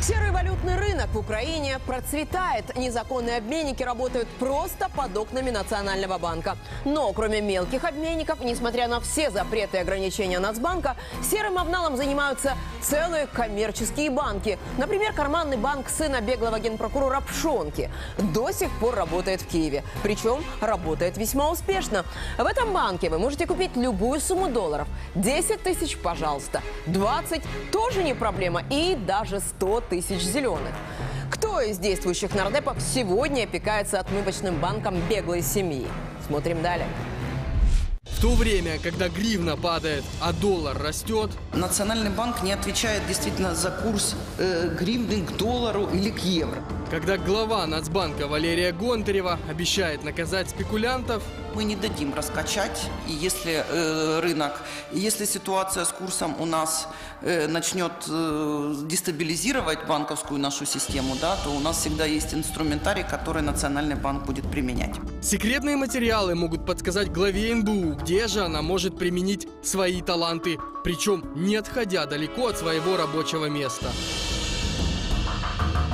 Серый валютный рынок в Украине процветает. Незаконные обменники работают просто под окнами Национального банка. Но кроме мелких обменников, несмотря на все запреты и ограничения Нацбанка, серым обналом занимаются целые коммерческие банки. Например, карманный банк сына беглого генпрокурора Пшонки до сих пор работает в Киеве. Причем работает весьма успешно. В этом банке вы можете купить любую сумму долларов. 10 тысяч, пожалуйста. 20 тоже не проблема. И даже 100 тысяч зеленых. Кто из действующих нардепов сегодня опекается отмывочным банком беглой семьи? Смотрим далее. В то время, когда гривна падает, а доллар растет, Национальный банк не отвечает действительно за курс э, гривны к доллару или к евро. Когда глава Нацбанка Валерия Гонтарева обещает наказать спекулянтов, Мы не дадим раскачать, и если э, рынок, и если ситуация с курсом у нас э, начнет э, дестабилизировать банковскую нашу систему, да, то у нас всегда есть инструментарий, который Национальный банк будет применять. секретные материалы могут подсказать главе НБУ, где же она может применить свои таланты, причем не отходя далеко от своего рабочего места.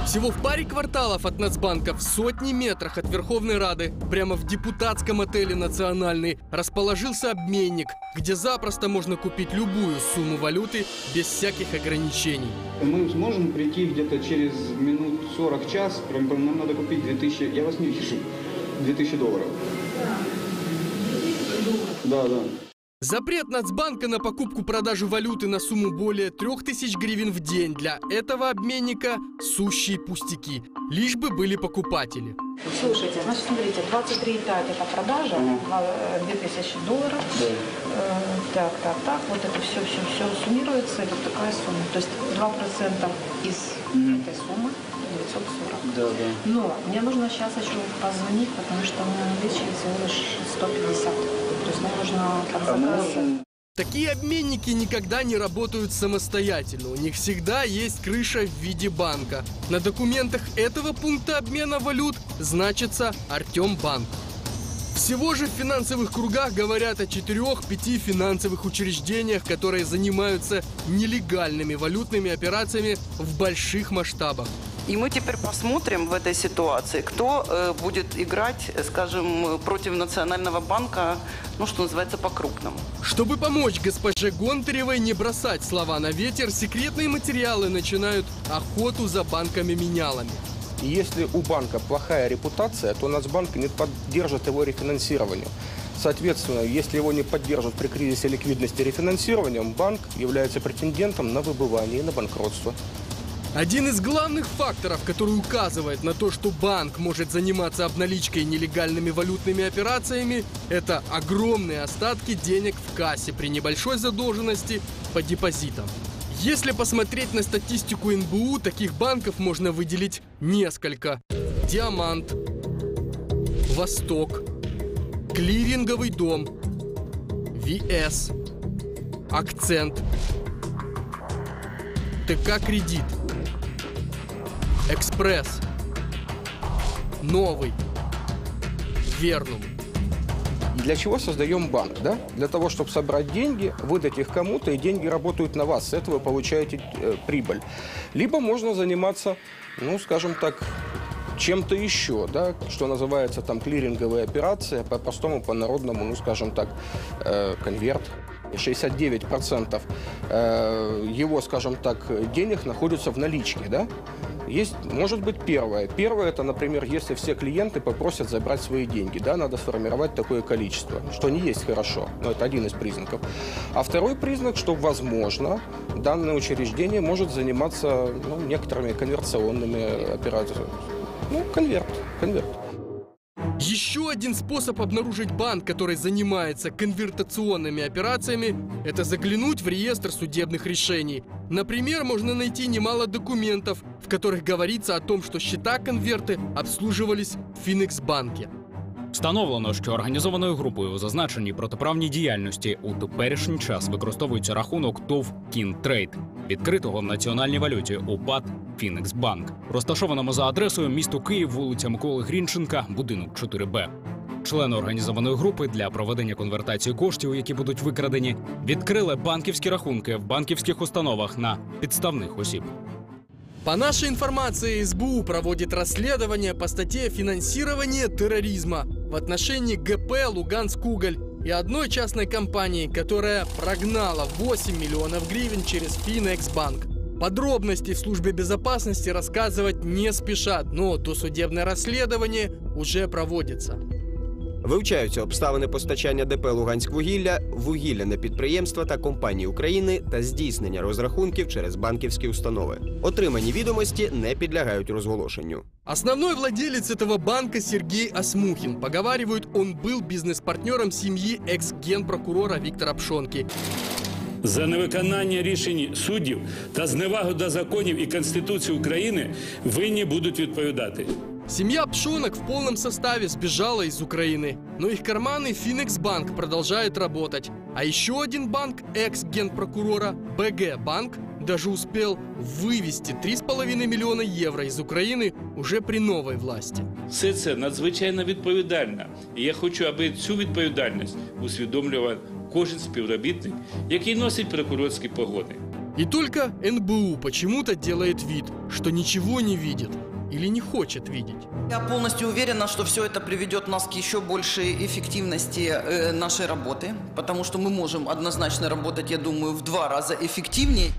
Всего в паре кварталов от Нацбанка, в сотни метрах от Верховной Рады, прямо в депутатском отеле «Национальный», расположился обменник, где запросто можно купить любую сумму валюты без всяких ограничений. Мы сможем прийти где-то через минут 40 час, нам надо купить 2000, я вас не вижу, 2000 долларов. Да, да. Запрет Нацбанка на покупку-продажу валюты на сумму более 3000 гривен в день для этого обменника – сущие пустяки, лишь бы были покупатели. Слушайте, значит, смотрите, 23,5 это продажа, э, 2000 долларов. Э, Так, так, так, вот это все, все, все суммируется, и вот такая сумма. То есть 2% из этой суммы 940. Да, да. Но мне нужно сейчас еще позвонить, потому что у меня наличие всего лишь 150. То есть мне нужно разобраться. Такие обменники никогда не работают самостоятельно. У них всегда есть крыша в виде банка. На документах этого пункта обмена валют значится Артем Банк. Всего же в финансовых кругах говорят о 4-5 финансовых учреждениях, которые занимаются нелегальными валютными операциями в больших масштабах. И мы теперь посмотрим в этой ситуации, кто э, будет играть, скажем, против Национального банка, ну, что называется, по-крупному. Чтобы помочь госпоже Гонтаревой не бросать слова на ветер, секретные материалы начинают охоту за банками-менялами. И если у банка плохая репутация, то Нацбанк не поддержит его рефинансированию. Соответственно, если его не поддержат при кризисе ликвидности рефинансированием, банк является претендентом на выбывание и на банкротство. Один из главных факторов, который указывает на то, что банк может заниматься обналичкой нелегальными валютными операциями, это огромные остатки денег в кассе при небольшой задолженности по депозитам. Если посмотреть на статистику НБУ, таких банков можно выделить несколько. Диамант, Восток, Клиринговый дом, ВС, Акцент, ТК Кредит, Экспресс, Новый, Вернум. Для чего создаем банк? Да? Для того, чтобы собрать деньги, выдать их кому-то, и деньги работают на вас. С этого получаете э, прибыль. Либо можно заниматься, ну, скажем так, чем-то еще, да, что называется там клиринговая операция, по-простому, по-народному, ну, скажем так, э, конверт. 69% э, его, скажем так, денег находятся в наличке, да? Есть, может быть, первое. Первое, это, например, если все клиенты попросят забрать свои деньги, да, надо сформировать такое количество, что не есть хорошо, но это один из признаков. А второй признак, что, возможно, данное учреждение может заниматься ну, некоторыми конверсионными операциями. Ну, конверт, конверт. Еще один способ обнаружить банк, который занимается конвертационными операциями, это заглянуть в реестр судебных решений. Например, можно найти немало документов, в которых говорится о том, что счета-конверты обслуживались в Финикс-банке. Встановлено, що організованою групою у зазначеній протиправній діяльності у теперішній час використовується рахунок ТОВ «Кінтрейд», відкритого в національній валюті УПАД «Фінексбанк», розташованому за адресою місто Київ, вулиця Миколи Грінченка, будинок 4Б. Члени організованої групи для проведення конвертації коштів, які будуть викрадені, відкрили банківські рахунки в банківських установах на підставних осіб. По нашей информации, СБУ проводит расследование по статье «Финансирование терроризма» в отношении ГП «Луганск-Уголь» и одной частной компании, которая прогнала 8 миллионов гривен через Финэксбанк. Подробности в службе безопасности рассказывать не спешат, но досудебное расследование уже проводится. Вивчаються обставини постачання ДП «Луганськвугілля», вугілляне підприємства та компанії України та здійснення розрахунків через банківські установи. Отримані відомості не підлягають розголошенню. Основной владелец этого банка Сергей Осмухин. Поговаривают, он был бизнес-партнером семьи экс-генпрокурора Виктора Пшонки. За невиконання рішень суддів та зневагу до законів і Конституції України винні будуть відповідати. Семья Пшонок в полном составе сбежала из Украины, но их карманы Финекс-банк продолжает работать. А еще один банк, экс-генпрокурора БГ банк, даже успел вывести 3,5 миллиона евро из Украины уже при новой власти. Все це надзвичайно відповідально. І я хочу, аби цю відповідальність усвідомлював кожен співробітник, який носить прокурорські погоди. И только НБУ почему-то делает вид, что ничего не видит или не хочет видеть. Я полностью уверена, что все это приведет нас к еще большей эффективности э, нашей работы, потому что мы можем однозначно работать, я думаю, в два раза эффективнее.